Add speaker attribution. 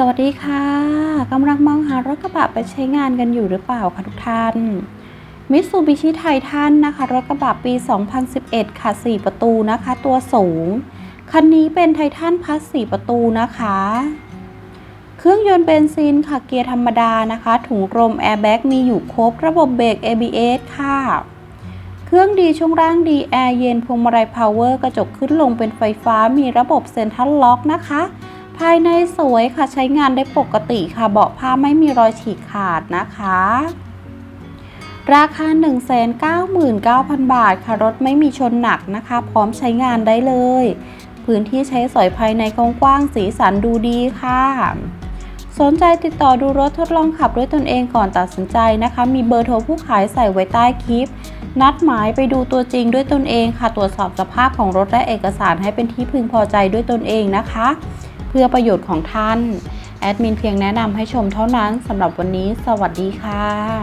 Speaker 1: สวัสดีค่ะกำลังมองหารถกระบะไปใช้งานกันอยู่หรือเปล่าคะทุกท่านมิ t ซูบิชิไททันนะคะ รถกระบะปี 2011 ค่ะ 4 ประตูนะคะ ตัวสูง คันนี้เป็นไททันพัส4ประตูนะคะ เครื่องยนต์เบนซินค่ะ เกียร์ธรรมดานะคะ ถุงลมแอร์แบ็กมีอยู่ครบ ระบบเบรก ABS ค่ะ เครื่องดีช่วงล่างดี แอร์เย็นพวงมาลัยพาวเวอร์กระจกขึ้นลงเป็นไฟฟ้ามีระบบเซ็นทรัลล็อกนะคะ ภายในสวยค่ะใช้งานได้ปกติค่ะเบาะผ้าไม่มีรอยฉีกขาดนะคะ ราคา 199,000 บาทค่ะรถไม่มีชนหนักนะคะ พร้อมใช้งานได้เลย พื้นที่ใช้สอยภายในกว้างๆสีสันดูดีค่ะ สนใจติดต่อดูรถทดลองขับด้วยตนเองก่อนตัดสินใจนะคะ มีเบอร์โทรผู้ขายใส่ไว้ใต้คลิป นัดหมายไปดูตัวจริงด้วยตนเองค่ะ ตรวจสอบสภาพของรถและเอกสารให้เป็นที่พึงพอใจด้วยตนเองนะคะ เพื่อประโยชน์ของท่าน แอดมินเพียงแนะนำให้ชมเท่านั้นสำหรับวันนี้ สวัสดีค่ะ